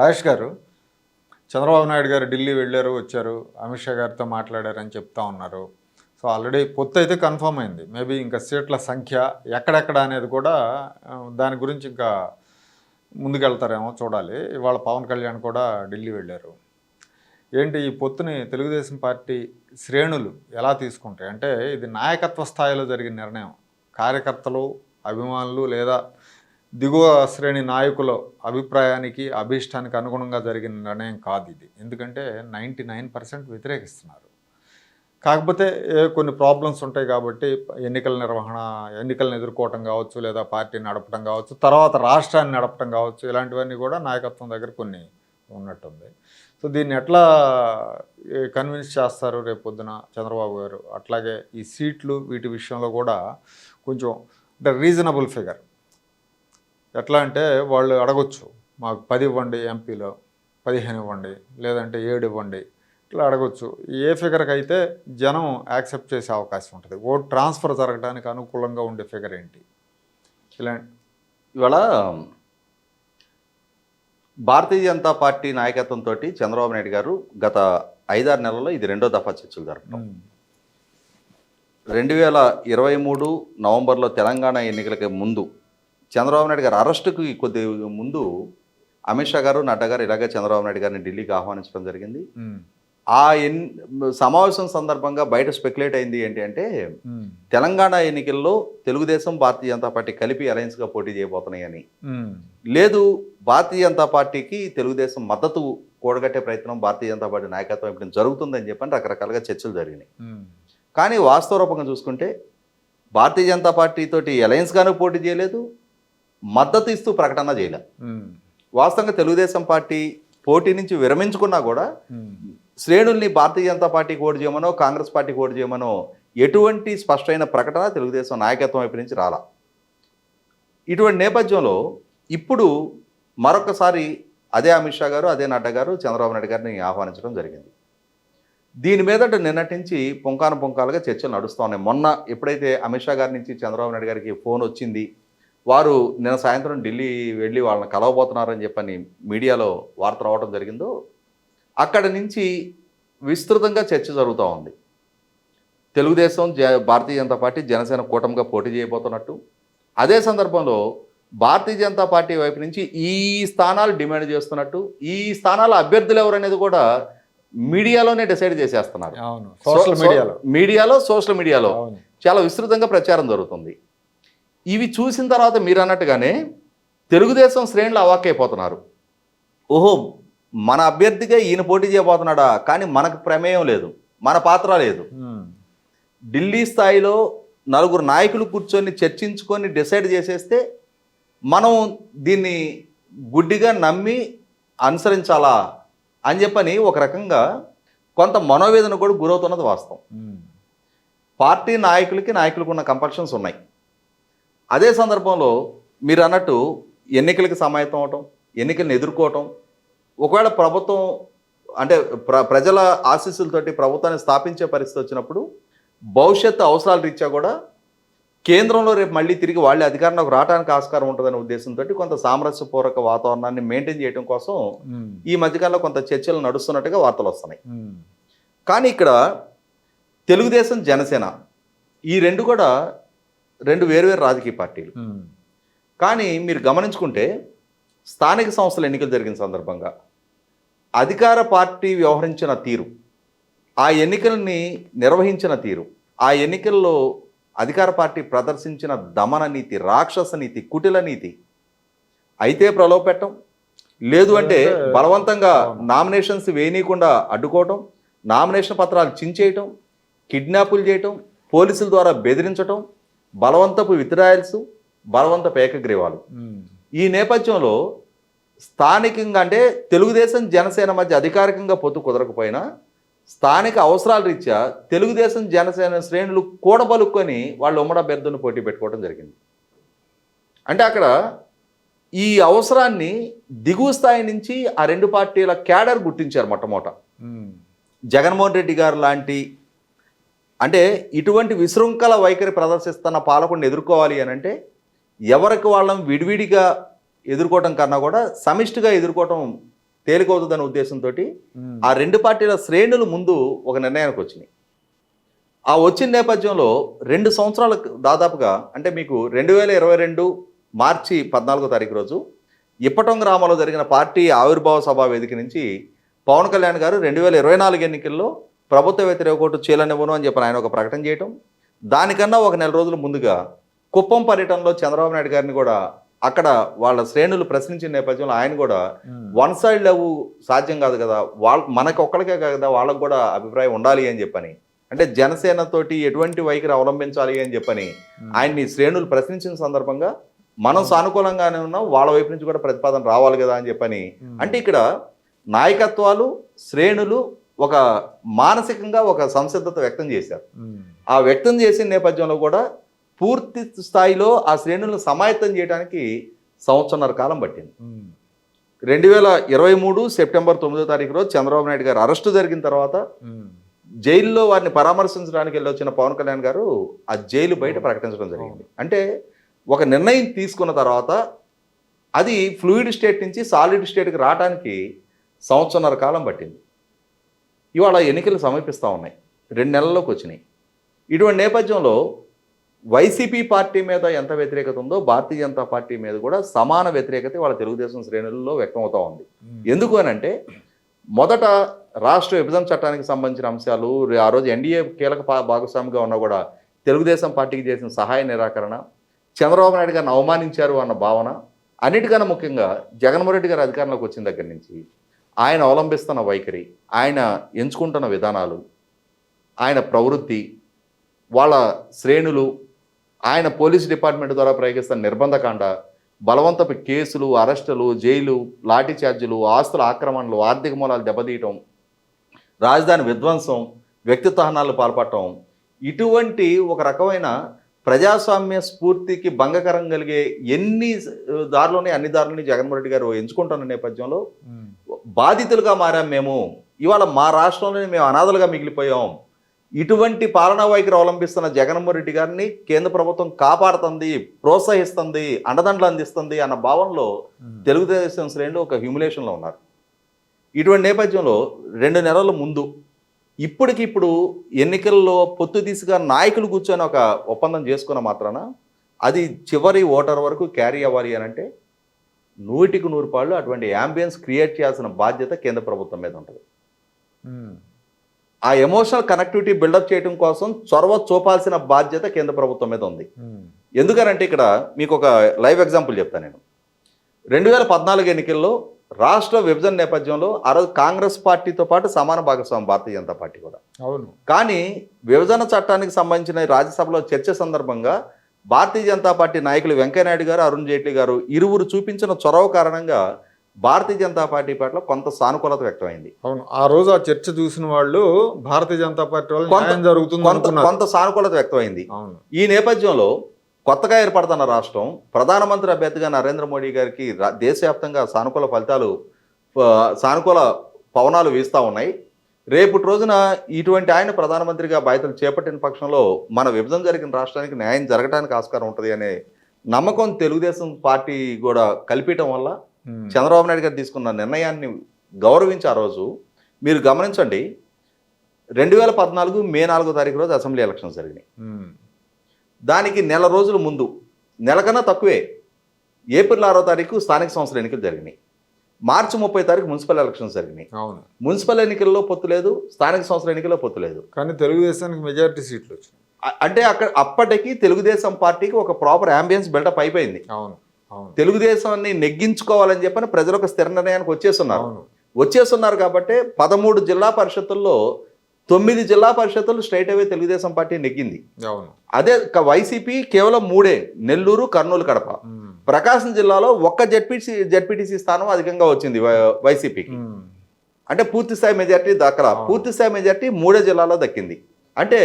రాజేష్ గారు చంద్రబాబు నాయుడు గారు ఢిల్లీ వెళ్ళారు వచ్చారు అమిత్ షా గారితో మాట్లాడారని చెప్తా ఉన్నారు. సో ఆల్రెడీ పొత్తు అయితే కన్ఫర్మ్ అయింది. మేబీ ఇంకా సీట్ల సంఖ్య ఎక్కడెక్కడ అనేది కూడా దాని గురించి ఇంకా ముందుకెళ్తారేమో చూడాలి. ఇవాళ పవన్ కళ్యాణ్ కూడా ఢిల్లీ వెళ్ళారు. ఏంటి ఈ పొత్తుని తెలుగుదేశం పార్టీ శ్రేణులు ఎలా తీసుకుంటాయి? అంటే ఇది నాయకత్వ స్థాయిలో జరిగిన నిర్ణయం. కార్యకర్తలు అభిమానులు లేదా దిగువ శ్రేణి నాయకుల అభిప్రాయానికి అభీష్టానికి అనుగుణంగా జరిగిన నిర్ణయం కాదు ఇది. ఎందుకంటే నైంటీ నైన్ పర్సెంట్ వ్యతిరేకిస్తున్నారు. కాకపోతే కొన్ని ప్రాబ్లమ్స్ ఉంటాయి కాబట్టి ఎన్నికల నిర్వహణ ఎన్నికలను ఎదుర్కోవటం కావచ్చు లేదా పార్టీ నడపడం కావచ్చు తర్వాత రాష్ట్రాన్ని నడపడం కావచ్చు ఇలాంటివన్నీ కూడా నాయకత్వం దగ్గర కొన్ని ఉన్నట్టుంది. సో దీన్ని ఎట్లా కన్విన్స్ చేస్తారు రేపు పొద్దున చంద్రబాబు గారు? అట్లాగే ఈ సీట్లు వీటి విషయంలో కూడా కొంచెం అంటే రీజనబుల్ ఫిగర్. ఎట్లా అంటే వాళ్ళు అడగొచ్చు మాకు పది ఇవ్వండి ఎంపీలో పదిహేను ఇవ్వండి లేదంటే ఏడు ఇవ్వండి ఇట్లా అడగొచ్చు. ఏ ఫిగర్కి అయితే జనం యాక్సెప్ట్ చేసే అవకాశం ఉంటుంది. ఓట్ ట్రాన్స్ఫర్ జరగడానికి అనుకూలంగా ఉండే ఫిగర్ ఏంటి? ఇలా ఇవాళ భారతీయ జనతా పార్టీ నాయకత్వంతో చంద్రబాబు నాయుడు గారు గత ఐదారు నెలల్లో ఇది రెండో దఫా చర్చలు జరపడం రెండు వేల ఇరవై మూడు నవంబర్లో తెలంగాణ ఎన్నికలకి ముందు చంద్రబాబు నాయుడు గారు అరెస్టుకి కొద్ది ముందు అమిత్ షా గారు నడ్డా గారు ఇలాగే చంద్రబాబు నాయుడు గారిని ఢిల్లీకి ఆహ్వానించడం జరిగింది. ఆ ఎన్ సమావేశం సందర్భంగా బయట స్పెక్యులేట్ అయింది ఏంటి అంటే తెలంగాణ ఎన్నికల్లో తెలుగుదేశం భారతీయ జనతా పార్టీ కలిపి అలయన్స్గా పోటీ చేయబోతున్నాయని. లేదు భారతీయ జనతా పార్టీకి తెలుగుదేశం మద్దతు కూడగట్టే ప్రయత్నం భారతీయ జనతా పార్టీ నాయకత్వం ఇప్పుడు జరుగుతుందని చెప్పని రకరకాలుగా చర్చలు జరిగినాయి. కానీ వాస్తవ రూపంగా చూసుకుంటే భారతీయ జనతా పార్టీ తోటి అలయన్స్గాను పోటీ చేయలేదు మద్దతు ఇస్తూ ప్రకటన చేయలే. వాస్తవంగా తెలుగుదేశం పార్టీ పోటీ నుంచి విరమించుకున్నా కూడా శ్రేణుల్ని భారతీయ జనతా పార్టీకి ఓటు చేయమనో కాంగ్రెస్ పార్టీకి ఓటు చేయమనో ఎటువంటి స్పష్టమైన ప్రకటన తెలుగుదేశం నాయకత్వం వైపు నుంచి రాలా. ఇటువంటి నేపథ్యంలో ఇప్పుడు మరొకసారి అదే అమిత్ షా గారు అదే నడ్డా గారు చంద్రబాబు నాయుడు గారిని ఆహ్వానించడం జరిగింది. దీని మీదట నిన్నటి నుంచి పుంకాను పుంకాలుగా చర్చలు నడుస్తూ ఉన్నాయి. మొన్న ఎప్పుడైతే అమిత్ షా గారి నుంచి చంద్రబాబు నాయుడు గారికి ఫోన్ వచ్చింది వారు నిన్న సాయంత్రం ఢిల్లీ వెళ్ళి వాళ్ళని కలవబోతున్నారని చెప్పని మీడియాలో వార్త రావడం జరిగిందో అక్కడ నుంచి విస్తృతంగా చర్చ జరుగుతూ ఉంది. తెలుగుదేశం జ భారతీయ జనతా పార్టీ జనసేన కూటమిగా పోటీ చేయబోతున్నట్టు. అదే సందర్భంలో భారతీయ జనతా పార్టీ వైపు నుంచి ఈ స్థానాలు డిమాండ్ చేస్తున్నట్టు ఈ స్థానాల అభ్యర్థులు ఎవరనేది కూడా మీడియాలోనే డిసైడ్ చేసేస్తున్నారు. సోషల్ మీడియాలో. మీడియాలో సోషల్ మీడియాలో చాలా విస్తృతంగా ప్రచారం జరుగుతుంది. ఇవి చూసిన తర్వాత మీరు అన్నట్టుగానే తెలుగుదేశం శ్రేణులు అవాక్కైపోతున్నారు. ఓహో మన అభ్యర్థిగా ఈయన పోటీ చేయబోతున్నాడా? కానీ మనకు ప్రమేయం లేదు. మన పాత్ర లేదు. ఢిల్లీ స్థాయిలో నలుగురు నాయకులు కూర్చొని చర్చించుకొని డిసైడ్ చేసేస్తే మనం దీన్ని గుడ్డిగా నమ్మి అనుసరించాలా అని చెప్పని ఒక రకంగా కొంత మనోవేదన కూడా గురవుతున్నది వాస్తవం. పార్టీ నాయకులకి నాయకులకు ఉన్న కంపల్షన్స్ ఉన్నాయి. అదే సందర్భంలో మీరు అన్నట్టు ఎన్నికలకి సమాయత్తం అవటం ఎన్నికలను ఎదుర్కోవటం ఒకవేళ ప్రభుత్వం అంటే ప్ర ప్రజల ఆశీస్సులతోటి ప్రభుత్వాన్ని స్థాపించే పరిస్థితి వచ్చినప్పుడు భవిష్యత్తు అవసరాల రీత్యా కూడా కేంద్రంలో రేపు మళ్ళీ తిరిగి వాళ్ళే అధికారంలోకి రావడానికి ఆస్కారం ఉంటుందనే ఉద్దేశంతో కొంత సామరస్యపూర్వక వాతావరణాన్ని మెయింటైన్ చేయడం కోసం ఈ మధ్యకాలంలో కొంత చర్చలు నడుస్తున్నట్టుగా వార్తలు వస్తున్నాయి. కానీ ఇక్కడ తెలుగుదేశం జనసేన ఈ రెండు కూడా రెండు వేరువేరు రాజకీయ పార్టీలు. కానీ మీరు గమనించుకుంటే స్థానిక సంస్థల ఎన్నికలు జరిగిన సందర్భంగా అధికార పార్టీ వ్యవహరించిన తీరు ఆ ఎన్నికల్ని నిర్వహించిన తీరు ఆ ఎన్నికల్లో అధికార పార్టీ ప్రదర్శించిన దమన నీతి రాక్షస నీతి కుటిల నీతి అయితే ప్రలోభపెట్టం. లేదు అంటే బలవంతంగా నామినేషన్స్ వేయనీయకుండా అడ్డుకోవటం నామినేషన్ పత్రాలు చించేయటం కిడ్నాపులు చేయటం పోలీసుల ద్వారా బెదిరించటం బలవంతపు విత్డ్రాయల్స్ బలవంతపు ఏకగ్రీవాలు. ఈ నేపథ్యంలో స్థానికంగా అంటే తెలుగుదేశం జనసేన మధ్య అధికారికంగా పొత్తు కుదరకపోయినా స్థానిక అవసరాల రీత్యా తెలుగుదేశం జనసేన శ్రేణులు కూడబలుక్కొని వాళ్ళు ఉమ్మడి అభ్యర్థులను పోటీ పెట్టుకోవడం జరిగింది. అంటే అక్కడ ఈ అవసరాన్ని దిగువ స్థాయి నుంచి ఆ రెండు పార్టీల క్యాడర్ గుర్తించారు మొట్టమొదట. జగన్మోహన్ రెడ్డి గారు లాంటి అంటే ఇటువంటి విశృంఖల వైఖరి ప్రదర్శిస్తున్న పాలకుడిని ఎదుర్కోవాలి అని అంటే ఎవరికి వాళ్ళం విడివిడిగా ఎదుర్కోవటం కన్నా కూడా సమిష్టిగా ఎదుర్కోవటం తేలికవుతుందనే ఉద్దేశంతో. ఆ రెండు పార్టీల శ్రేణులు ముందు ఒక నిర్ణయానికి వచ్చినాయి ఆ వచ్చిన నేపథ్యంలో రెండు సంవత్సరాల దాదాపుగా అంటే మీకు రెండు వేల ఇరవై రెండు మార్చి పద్నాలుగో తారీఖు రోజు ఇప్పటం గ్రామంలో జరిగిన పార్టీ ఆవిర్భావ సభ వేదిక నుంచి పవన్ కళ్యాణ్ గారు రెండు వేల ఇరవై నాలుగు ఎన్నికల్లో ప్రభుత్వ వ్యతిరేక ఓటు చీలనివ్వను అని చెప్పి ఆయన ఒక ప్రకటన చేయటం. దానికన్నా ఒక నెల రోజుల ముందుగా కుప్పం పర్యటనలో చంద్రబాబు నాయుడు గారిని కూడా అక్కడ వాళ్ళ శ్రేణులు ప్రశ్నించిన నేపథ్యంలో ఆయన కూడా. వన్ సైడ్ లవ్ సాధ్యం కాదు కదా వాళ్ళ మనకు ఒక్కడికే కదా వాళ్ళకు కూడా అభిప్రాయం ఉండాలి అని చెప్పని. అంటే జనసేన తోటి ఎటువంటి వైఖరి అవలంబించాలి అని చెప్పని ఆయన్ని శ్రేణులు ప్రశ్నించిన సందర్భంగా మనం సానుకూలంగానే ఉన్నాం వాళ్ళ వైపు నుంచి కూడా ప్రతిపాదన రావాలి కదా అని చెప్పని. అంటే ఇక్కడ నాయకత్వాలు శ్రేణులు ఒక మానసికంగా ఒక సంసిద్ధత వ్యక్తం చేశారు. ఆ వ్యక్తం చేసిన నేపథ్యంలో కూడా పూర్తి స్థాయిలో ఆ శ్రేణులను సమాయత్తం చేయడానికి సంవత్సరన్నర కాలం పట్టింది. రెండు వేల ఇరవై మూడు సెప్టెంబర్ తొమ్మిదో తారీఖు రోజు చంద్రబాబు నాయుడు గారు అరెస్టు జరిగిన తర్వాత. జైల్లో వారిని పరామర్శించడానికి వెళ్ళి వచ్చిన పవన్ కళ్యాణ్ గారు ఆ జైలు బయట ప్రకటించడం జరిగింది అంటే ఒక నిర్ణయం తీసుకున్న తర్వాత అది ఫ్లూయిడ్ స్టేట్ నుంచి సాలిడ్ స్టేట్కి రావడానికి సంవత్సరన్నర కాలం పట్టింది ఇవాళ ఎన్నికలు సమీపిస్తూ ఉన్నాయి. రెండు నెలల్లోకి వచ్చినాయి. ఇటువంటి నేపథ్యంలో వైసీపీ పార్టీ మీద ఎంత వ్యతిరేకత ఉందో భారతీయ జనతా పార్టీ మీద కూడా సమాన వ్యతిరేకత వాళ్ళ తెలుగుదేశం శ్రేణుల్లో వ్యక్తమవుతూ ఉంది. ఎందుకు అని అంటే మొదట రాష్ట్ర విభజన చట్టానికి సంబంధించిన అంశాలు ఆ రోజు ఎన్డీఏ కీలక భాగస్వామిగా ఉన్నా కూడా తెలుగుదేశం పార్టీకి చేసిన సహాయ నిరాకరణ చంద్రబాబు నాయుడు గారిని అవమానించారు అన్న భావన అన్నిటికన్నా ముఖ్యంగా జగన్మోహన్ రెడ్డి గారు అధికారంలోకి వచ్చిన దగ్గర నుంచి ఆయన అవలంబిస్తున్న వైఖరి ఆయన ఎంచుకుంటున్న విధానాలు ఆయన ప్రవృత్తి వాళ్ళ శ్రేణులు ఆయన పోలీస్ డిపార్ట్మెంట్ ద్వారా ప్రయోగిస్తున్న నిర్బంధకాండ బలవంతపు కేసులు అరెస్టులు జైలు లాఠీ ఛార్జీలు ఆస్తుల ఆక్రమణలు ఆర్థిక మూలాలు దెబ్బతీయటం రాజధాని విధ్వంసం వ్యక్తిత్వహనాలు పాల్పడటం ఇటువంటి ఒక రకమైన ప్రజాస్వామ్య స్ఫూర్తికి భంగకరం కలిగే ఎన్ని దారులని అన్ని దారులని జగన్మోహన్ రెడ్డి గారు ఎంచుకుంటున్న నేపథ్యంలో బాధితులుగా మారాం మేము. ఇవాళ మా రాష్ట్రంలోనే మేము అనాథలుగా మిగిలిపోయాం. ఇటువంటి పాలనా వైఖరి అవలంబిస్తున్న జగన్మోహన్ రెడ్డి గారిని కేంద్ర ప్రభుత్వం కాపాడుతుంది ప్రోత్సహిస్తుంది అండదండలు అందిస్తుంది అన్న భావనలో. తెలుగుదేశం శ్రేణులు ఒక హ్యూమిలేషన్లో ఉన్నారు. ఇటువంటి నేపథ్యంలో రెండు నెలల ముందు ఇప్పటికి ఇప్పుడు ఎన్నికల్లో పొత్తు దిశగా నాయకులు కూర్చొని ఒక ఒప్పందం చేసుకున్న మాత్రాన అది చివరి ఓటర్ వరకు క్యారీ అవ్వాలి అని అంటే నూటికి నూరు పాళ్ళు అటువంటి యాంబియన్స్ క్రియేట్ చేయాల్సిన బాధ్యత కేంద్ర ప్రభుత్వం మీద ఉంటుంది. ఉమ్. ఆ ఎమోషనల్ కనెక్టివిటీ బిల్డప్ చేయడం కోసం చొరవ చూపాల్సిన బాధ్యత కేంద్ర ప్రభుత్వం మీద ఉంది. ఉమ్. ఎందుకనంటే ఇక్కడ మీకు ఒక లైవ్ ఎగ్జాంపుల్ చెప్తాను నేను. రెండు వేల పద్నాలుగు ఎన్నికల్లో రాష్ట్ర విభజన నేపథ్యంలో ఆ రోజు కాంగ్రెస్ పార్టీతో పాటు సమాన భాగస్వామి భారతీయ జనతా పార్టీ కూడా. అవును. కానీ విభజన చట్టానికి సంబంధించిన రాజ్యసభలో చర్చ సందర్భంగా భారతీయ జనతా పార్టీ నాయకులు వెంకయ్యనాయుడు గారు అరుణ్ జైట్లీ గారు ఇరువురు చూపించిన చొరవ కారణంగా భారతీయ జనతా పార్టీ పట్ల కొంత సానుకూలత వ్యక్తమైంది. అవును ఆ రోజు ఆ చర్చ చూసిన వాళ్ళు భారతీయ జనతా పార్టీ వాళ్ళు జరుగుతుంది కొంత కొంత సానుకూలత వ్యక్తమైంది. ఈ నేపథ్యంలో కొత్తగా ఏర్పడుతున్న రాష్ట్రం ప్రధానమంత్రి అభ్యర్థిగా నరేంద్ర మోడీ గారికి దేశవ్యాప్తంగా సానుకూల ఫలితాలు సానుకూల పవనాలు వీస్తూ ఉన్నాయి. రేపటి రోజున ఇటువంటి ఆయన ప్రధానమంత్రిగా బాధ్యతలు చేపట్టిన పక్షంలో మన విభజన జరిగిన రాష్ట్రానికి న్యాయం జరగడానికి ఆస్కారం ఉంటుంది అనే నమ్మకం తెలుగుదేశం పార్టీ కూడా కల్పించడం వల్ల. చంద్రబాబు నాయుడు గారు తీసుకున్న నిర్ణయాన్ని గౌరవించి ఆ రోజు మీరు గమనించండి రెండు వేల పద్నాలుగు మే నాలుగో తారీఖు రోజు అసెంబ్లీ ఎలక్షన్స్ జరిగినాయి. దానికి నెల రోజుల ముందు నెల కన్నా తక్కువే ఏప్రిల్ ఆరో తారీఖు స్థానిక సంస్థల ఎన్నికలు జరిగినాయి మార్చి ముప్పై తారీఖు మున్సిపల్ ఎలక్షన్స్ జరిగినాయి. అవును. మున్సిపల్ ఎన్నికల్లో పొత్తు లేదు స్థానిక సంస్థల ఎన్నికల్లో పొత్తు లేదు. కానీ తెలుగుదేశానికి మెజారిటీ సీట్లు వచ్చినాయి. అంటే అక్కడ అప్పటికి తెలుగుదేశం పార్టీకి ఒక ప్రాపర్ అంబియన్స్ బిల్డప్ అయిపోయింది. అవును తెలుగుదేశాన్ని నెగ్గించుకోవాలని చెప్పని ప్రజలు ఒక స్థిర నిర్ణయానికి వచ్చేస్తున్నారు. వచ్చేస్తున్నారు కాబట్టి పదమూడు జిల్లా పరిషత్తుల్లో తొమ్మిది జిల్లా పరిషత్తులు స్ట్రైట్ అవే తెలుగుదేశం పార్టీ నెగ్గింది. అదే వైసీపీ కేవలం మూడే నెల్లూరు కర్నూలు కడప. ప్రకాశం జిల్లాలో ఒక్క జడ్పీసీ జడ్పీటీసీ స్థానం అధికంగా వచ్చింది వైసీపీకి. అంటే పూర్తి స్థాయి మెజార్టీ దక్కల అవును. పూర్తి స్థాయి మెజార్టీ మూడే జిల్లాలో దక్కింది. అంటే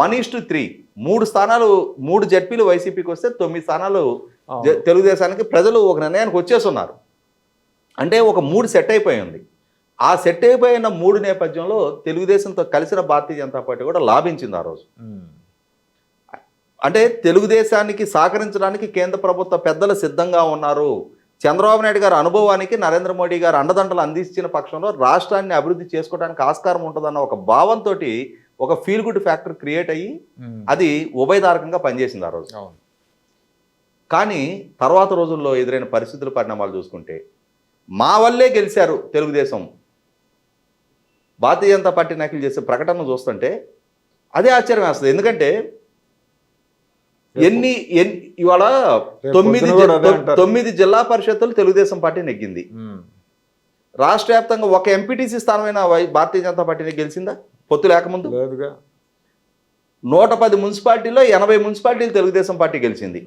వన్ ఈస్ టు త్రీ. మూడు స్థానాలు మూడు జడ్పీలు వైసీపీకి వస్తే తొమ్మిది స్థానాలు తెలుగుదేశానికి ప్రజలు ఒక నిర్ణయానికి వచ్చేస్తున్నారు. అంటే ఒక మూడు సెట్ అయిపోయి ఉంది. ఆ సెట్ అయిపోయిన మూడు నేపథ్యంలో తెలుగుదేశంతో కలిసిన భారతీయ జనతా పార్టీ కూడా లాభించింది ఆ రోజు. అంటే తెలుగుదేశానికి సహకరించడానికి కేంద్ర ప్రభుత్వ పెద్దలు సిద్ధంగా ఉన్నారు. చంద్రబాబు నాయుడు గారి అనుభవానికి నరేంద్ర మోడీ గారు అండదండలు అందించిన పక్షంలో రాష్ట్రాన్ని అభివృద్ధి చేసుకోవడానికి ఆస్కారం ఉంటుందన్న ఒక భావంతో ఒక ఫీల్ గుడ్ ఫ్యాక్టర్ క్రియేట్ అయ్యి. అది ఉభయదారకంగా పనిచేసింది ఆ రోజు. కానీ తర్వాత రోజుల్లో ఎదురైన పరిస్థితుల పరిణామాలు చూసుకుంటే మా వల్లే గెలిచారు తెలుగుదేశం. భారతీయ జనతా పార్టీ నాయకులు చేసే ప్రకటన చూస్తుంటే అదే ఆశ్చర్యం వేస్తుంది. ఎందుకంటే ఎన్ని ఇవాళ తొమ్మిది. తొమ్మిది జిల్లా పరిషత్తులు తెలుగుదేశం పార్టీ నెగ్గింది. రాష్ట్ర వ్యాప్తంగా ఒక ఎంపీటీసీ స్థానమైన భారతీయ జనతా పార్టీని గెలిచిందా? పొత్తు లేకముందు? నూట పది మున్సిపాలిటీలో ఎనభై మున్సిపాలిటీలు తెలుగుదేశం పార్టీ గెలిచింది.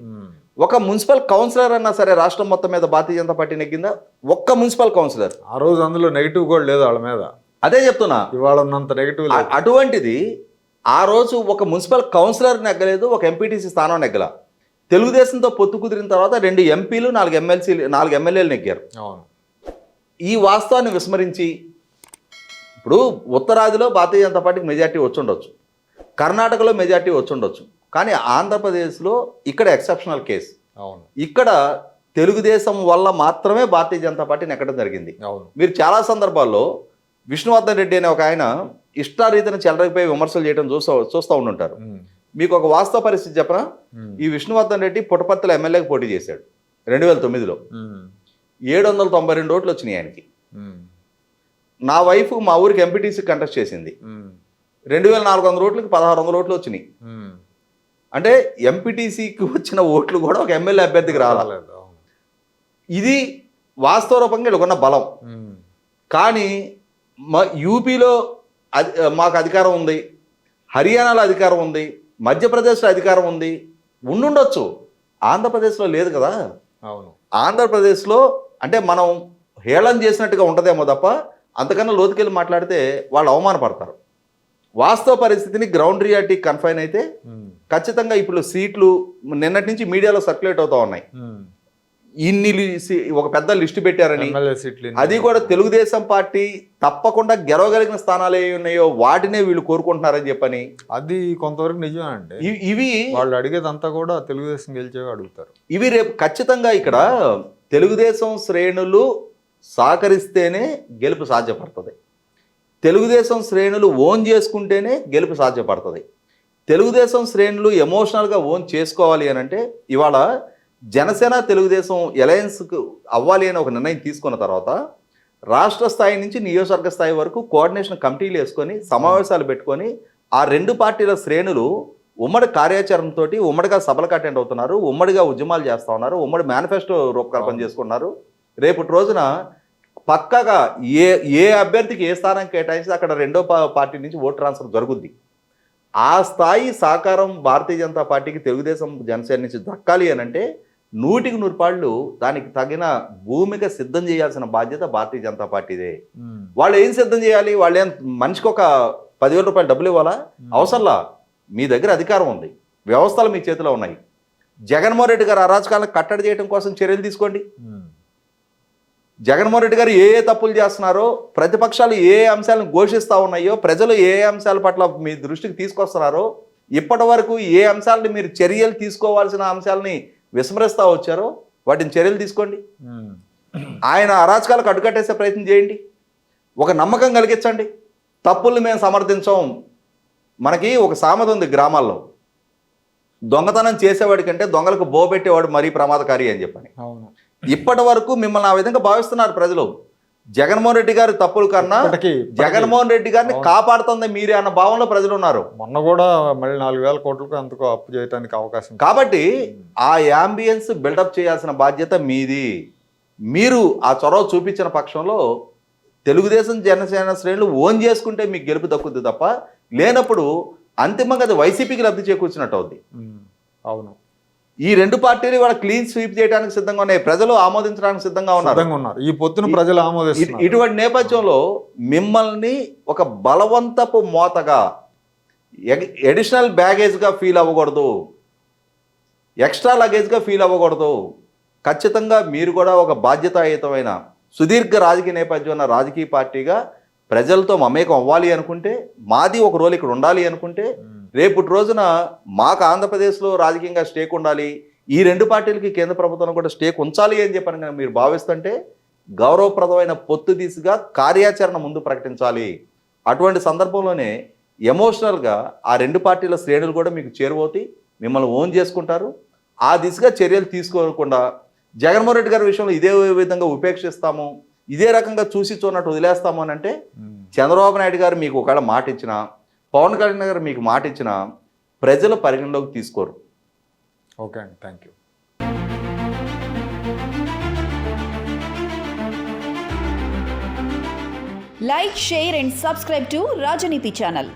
ఒక మున్సిపల్ కౌన్సిలర్ అన్నా సరే రాష్ట్రం మొత్తం మీద భారతీయ జనతా పార్టీ నెగ్గిందా? ఒక్క మున్సిపల్ కౌన్సిలర్. ఆ రోజు అందులో నెగిటివ్ కూడా లేదు వాళ్ళ మీద. అదే చెప్తున్నా. ఇవాళ ఉన్నంత నెగిటివ్ అటువంటిది ఆ రోజు ఒక మున్సిపల్ కౌన్సిలర్ నెగ్గలేదు ఒక ఎంపీటీసీ స్థానం నెగ్గల. తెలుగుదేశంతో పొత్తు కుదిరిన తర్వాత రెండు ఎంపీలు నాలుగు ఎమ్మెల్సీలు నాలుగు ఎమ్మెల్యేలు నెగ్గారు. అవును. ఈ వాస్తవాన్ని విస్మరించి ఇప్పుడు ఉత్తరాదిలో భారతీయ జనతా పార్టీకి మెజార్టీ వచ్చి ఉండొచ్చు కర్ణాటకలో మెజార్టీ వచ్చి ఉండొచ్చు కానీ ఆంధ్రప్రదేశ్లో ఇక్కడ ఎక్సెప్షనల్ కేసు. అవును. ఇక్కడ తెలుగుదేశం వల్ల మాత్రమే భారతీయ జనతా పార్టీ నెక్కడం జరిగింది. అవును. మీరు చాలా సందర్భాల్లో విష్ణువర్ధన్ రెడ్డి అనే ఒక ఆయన ఇష్టారీతిన చెలరగిపోయి విమర్శలు చేయడం చూస్తూ చూస్తూ ఉండుంటారు. మీకు ఒక వాస్తవ పరిస్థితి చెప్పనా. ఈ విష్ణువర్ధన్ రెడ్డి పుట్టపర్తిలో ఎమ్మెల్యేకి పోటీ చేశాడు రెండు వేల తొమ్మిదిలో. ఏడు వందల తొంభై రెండు ఓట్లు వచ్చినాయి ఆయనకి. నా వైఫ్ మా ఊరికి ఎంపీటీసీ కంటెస్ట్ చేసింది. రెండు వేల నాలుగు వందల ఓట్లకి పదహారు వందల ఓట్లు వచ్చినాయి. అంటే ఎంపీటీసీకి వచ్చిన ఓట్లు కూడా ఒక ఎమ్మెల్యే అభ్యర్థికి రాలేదు ఇది వాస్తవ రూపంగా వీళ్ళకున్న బలం. కానీ మా యూపీలో అది మాకు అధికారం ఉంది. హర్యానాలో అధికారం ఉంది. మధ్యప్రదేశ్లో అధికారం ఉంది. ఉండుండొచ్చు. ఆంధ్రప్రదేశ్లో లేదు కదా. అవును. ఆంధ్రప్రదేశ్లో అంటే మనం హేళన చేసినట్టుగా ఉంటుందేమో తప్ప అంతకన్నా లోతుకెళ్ళి మాట్లాడితే వాళ్ళు అవమానపడతారు. వాస్తవ పరిస్థితిని గ్రౌండ్ రియాలిటీ కన్ఫైన్ అయితే. ఖచ్చితంగా ఇప్పుడు సీట్లు నిన్నటి నుంచి మీడియాలో సర్క్యులేట్ అవుతా ఉన్నాయి. ఇన్ని ఒక పెద్ద లిస్టు పెట్టారని? అది కూడా తెలుగుదేశం పార్టీ తప్పకుండా గెలవగలిగిన స్థానాలు ఏ ఉన్నాయో వాటినే వీళ్ళు కోరుకుంటున్నారని చెప్పని అది కొంతవరకు నిజమే అండి. ఇవి వాళ్ళు అడిగేదంతా కూడా తెలుగుదేశం గెలిచేవి అడుగుతారు. ఇవి రేపు ఖచ్చితంగా ఇక్కడ తెలుగుదేశం శ్రేణులు సహకరిస్తేనే గెలుపు సాధ్యపడుతుంది. తెలుగుదేశం శ్రేణులు ఓన్ చేసుకుంటేనే గెలుపు సాధ్యపడుతుంది. తెలుగుదేశం శ్రేణులు ఎమోషనల్గా ఓన్ చేసుకోవాలి అని అంటే ఇవాళ జనసేన తెలుగుదేశం అలయన్స్కు అవ్వాలి అని ఒక నిర్ణయం తీసుకున్న తర్వాత రాష్ట్ర స్థాయి నుంచి నియోజకవర్గ స్థాయి వరకు కోఆర్డినేషన్ కమిటీలు వేసుకొని సమావేశాలు పెట్టుకొని ఆ రెండు పార్టీల శ్రేణులు ఉమ్మడి కార్యాచరణతో ఉమ్మడిగా సభలకు అటెండ్ అవుతున్నారు ఉమ్మడిగా ఉద్యమాలు చేస్తూ ఉన్నారు ఉమ్మడి మేనిఫెస్టో రూపకల్పన చేసుకున్నారు. రేపటి రోజున పక్కాగా ఏ ఏ అభ్యర్థికి ఏ స్థానం కేటాయిస్తే అక్కడ రెండో పార్టీ నుంచి ఓట్ ట్రాన్స్ఫర్ జరుగుద్ది. ఆ స్థాయి సహకారం భారతీయ జనతా పార్టీకి తెలుగుదేశం జనసేన నుంచి దక్కాలి అని అంటే నూటికి నూరు పాళ్ళు దానికి తగిన భూమిక సిద్ధం చేయాల్సిన బాధ్యత భారతీయ జనతా పార్టీదే. వాళ్ళు ఏం సిద్ధం చేయాలి? వాళ్ళు ఏం మనిషికి ఒక పదివేల రూపాయలు డబ్బులు ఇవ్వాలా? అవసరంలా? మీ దగ్గర అధికారం ఉంది. వ్యవస్థలు మీ చేతిలో ఉన్నాయి. జగన్మోహన్ రెడ్డి గారు అరాచకాలను కట్టడి చేయడం కోసం చర్యలు తీసుకోండి. జగన్మోహన్ రెడ్డి గారు ఏ ఏ తప్పులు చేస్తున్నారో ప్రతిపక్షాలు ఏ ఏ అంశాలను ఘోషిస్తూ ఉన్నాయో ప్రజలు ఏ ఏ అంశాల పట్ల మీ దృష్టికి తీసుకొస్తున్నారో ఇప్పటి వరకు ఏ అంశాలని మీరు చర్యలు తీసుకోవాల్సిన అంశాలని విస్మరిస్తూ వచ్చారో వాటిని చర్యలు తీసుకోండి. ఆయన అరాచకాలకు అడ్డుకట్టేసే ప్రయత్నం చేయండి. ఒక నమ్మకం కలిగించండి. తప్పుల్ని మేము సమర్థించం. మనకి ఒక సామెత ఉంది గ్రామాల్లో. దొంగతనం చేసేవాడి కంటే దొంగలకు బోబెట్టేవాడు మరీ ప్రమాదకారి అని చెప్పని. అవును. ఇప్పటి వరకు మిమ్మల్ని ఆ విధంగా భావిస్తున్నారు ప్రజలు. జగన్మోహన్ రెడ్డి గారి తప్పుల కన్నా జగన్మోహన్ రెడ్డి గారిని. కాపాడుతుంది మీరే అన్న భావంలో ప్రజలు ఉన్నారు మొన్న కూడా మళ్ళీ నాలుగు వేల కోట్లకు అంతకు అప్పు చేయడానికి అవకాశం. కాబట్టి ఆ యాంబియన్స్ బిల్డప్ చేయాల్సిన బాధ్యత మీది మీరు ఆ చొరవ చూపించిన పక్షంలో తెలుగుదేశం జనసేన శ్రేణులు ఓన్ చేసుకుంటే మీకు గెలుపు దక్కుద్ది తప్ప లేనప్పుడు అంతిమంగా అది వైసీపీకి లబ్ధి చేకూర్చినట్టు అవుద్ది. అవును ఈ రెండు పార్టీలు వాళ్ళ క్లీన్ స్వీప్ చేయడానికి సిద్ధంగా ఉన్నాయి. ప్రజలు ఆమోదించడానికి సిద్ధంగా ఉన్నారు. ఈ పొత్తును ప్రజలు ఆమోదిస్తున్నారు. ఇటువంటి నేపథ్యంలో మిమ్మల్ని ఒక బలవంతపు మోతగా ఎడిషనల్ బ్యాగేజ్గా ఫీల్ అవ్వకూడదు. ఎక్స్ట్రా లగేజ్గా ఫీల్ అవ్వకూడదు. ఖచ్చితంగా మీరు కూడా ఒక బాధ్యతాయుతమైన సుదీర్ఘ రాజకీయ నేపథ్యం ఉన్న రాజకీయ పార్టీగా ప్రజలతో మమేకం అవ్వాలి అనుకుంటే మాది ఒక రోల్ ఇక్కడ ఉండాలి అనుకుంటే. రేపటి రోజున మాకు ఆంధ్రప్రదేశ్లో రాజకీయంగా స్టేక్ ఉండాలి. ఈ రెండు పార్టీలకి కేంద్ర ప్రభుత్వం కూడా స్టేక్ ఉంచాలి అని చెప్పని మీరు భావిస్తుంటే గౌరవప్రదమైన పొత్తు దిశగా కార్యాచరణ ముందు ప్రకటించాలి. అటువంటి సందర్భంలోనే ఎమోషనల్గా ఆ రెండు పార్టీల శ్రేణులు కూడా మీకు చేరువవుతాయి. మిమ్మల్ని ఓన్ చేసుకుంటారు. ఆ దిశగా చర్యలు తీసుకోకుండా జగన్మోహన్ రెడ్డి గారి విషయంలో ఇదే విధంగా ఉపేక్షిస్తాము. ఇదే రకంగా చూసి చూడనట్టు వదిలేస్తాము అని అంటే చంద్రబాబు నాయుడు గారు మీకు ఒకవేళ మాట ఇచ్చిన పవన్ కళ్యాణ్ గారు మీకు మాట ఇచ్చిన ప్రజలు పరిగణలోకి తీసుకోరు. ఓకే అండి. Thank you. Like, share, and subscribe to Rajaniti channel.